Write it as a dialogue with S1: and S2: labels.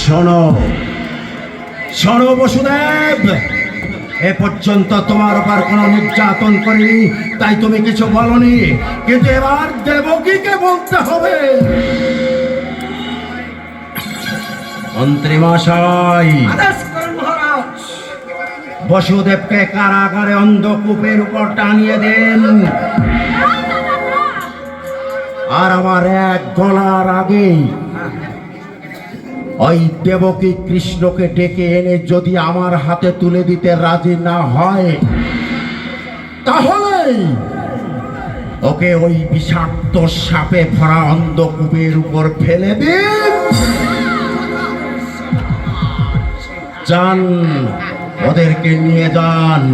S1: শোনো শোনো বসুদেব এ পর্যন্ত তোমার উপর কোনো নির্যাতন করিনি তাই তুমি কিছু বলনি কিন্তু এবার দেবকীকে বলতে হবে। মন্ত্রী মশাই বসুদেবকে কারাগারে অন্ধকূপের উপর টানিয়ে দেন। আর আমার এক গলার আগেই ওই দেবকী কৃষ্ণকে ডেকে এনে যদি আমার হাতে তুলে দিতে রাজি না হয়, তাহলে ওকে ওই বিষাক্ত সাপে ভরা অন্ধকূপের উপর ফেলে দিন। যান, ওদেরকে নিয়ে যান।